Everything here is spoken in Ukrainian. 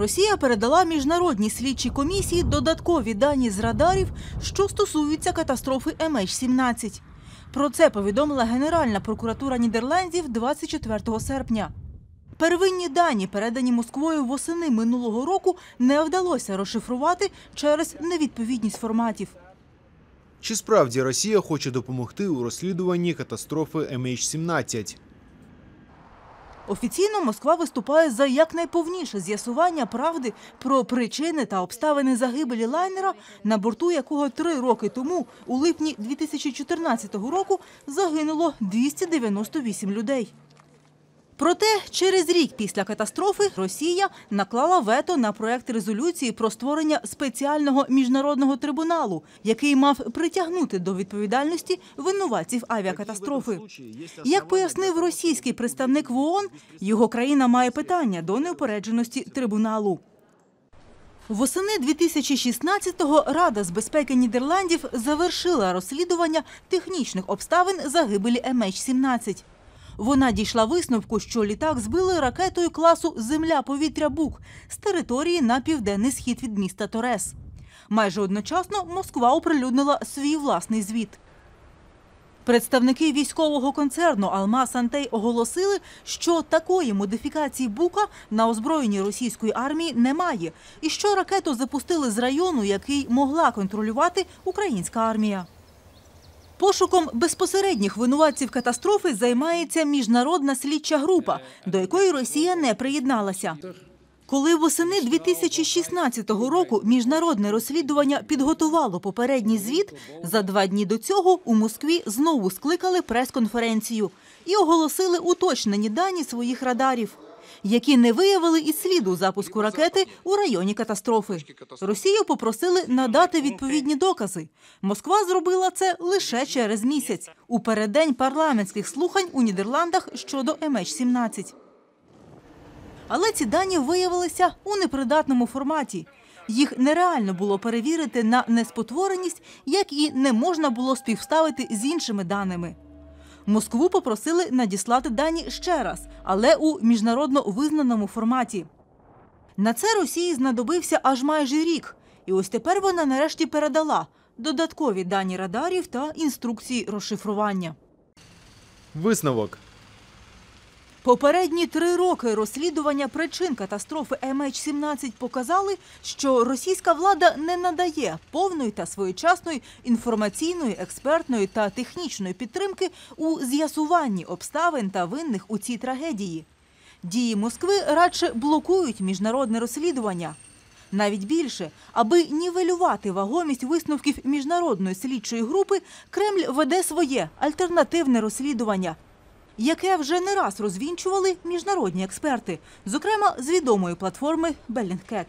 Росія передала міжнародній слідчій комісії додаткові дані з радарів, що стосуються катастрофи MH17. Про це повідомила Генеральна прокуратура Нідерландів 24 серпня. Первинні дані, передані Москвою восени минулого року, не вдалося розшифрувати через невідповідність форматів. Чи справді Росія хоче допомогти у розслідуванні катастрофи MH17? Офіційно Москва виступає за якнайповніше з'ясування правди про причини та обставини загибелі лайнера, на борту якого три роки тому, у липні 2014 року, загинуло 298 людей. Проте через рік після катастрофи Росія наклала вето на проект резолюції про створення спеціального міжнародного трибуналу, який мав притягнути до відповідальності винуватців авіакатастрофи. Як пояснив російський представник в ООН, його країна має питання до неупередженості трибуналу. Восени 2016-го Рада з безпеки Нідерландів завершила розслідування технічних обставин загибелі MH17. Вона дійшла висновку, що літак збили ракетою класу Земля-повітря Бук з території на південний схід від міста Торес. Майже одночасно Москва оприлюднила свій власний звіт. Представники військового концерну Алмаз Антей оголосили, що такої модифікації бука на озброєнні російської армії немає, і що ракету запустили з району, який могла контролювати українська армія. Пошуком безпосередніх винуватців катастрофи займається міжнародна слідча група, до якої Росія не приєдналася. Коли восени 2016 року міжнародне розслідування підготувало попередній звіт, за два дні до цього у Москві знову скликали прес-конференцію і оголосили уточнені дані своїх радарів, які не виявили і сліду запуску ракети у районі катастрофи. Росію попросили надати відповідні докази. Москва зробила це лише через місяць у переддень парламентських слухань у Нідерландах щодо MH17. Але ці дані виявилися у непридатному форматі. Їх нереально було перевірити на неспотвореність, як і не можна було співставити з іншими даними. Москву попросили надіслати дані ще раз, але у міжнародно визнаному форматі. На це Росії знадобився аж майже рік, і ось тепер вона нарешті передала додаткові дані радарів та інструкції розшифрування. Висновок. Попередні три роки розслідування причин катастрофи MH17 показали, що російська влада не надає повної та своєчасної інформаційної, експертної та технічної підтримки у з'ясуванні обставин та винних у цій трагедії. Дії Москви радше блокують міжнародне розслідування. Навіть більше, аби нівелювати вагомість висновків міжнародної слідчої групи, Кремль веде своє альтернативне розслідування яке вже не раз розвінчували міжнародні експерти, зокрема з відомої платформи Bellingcat.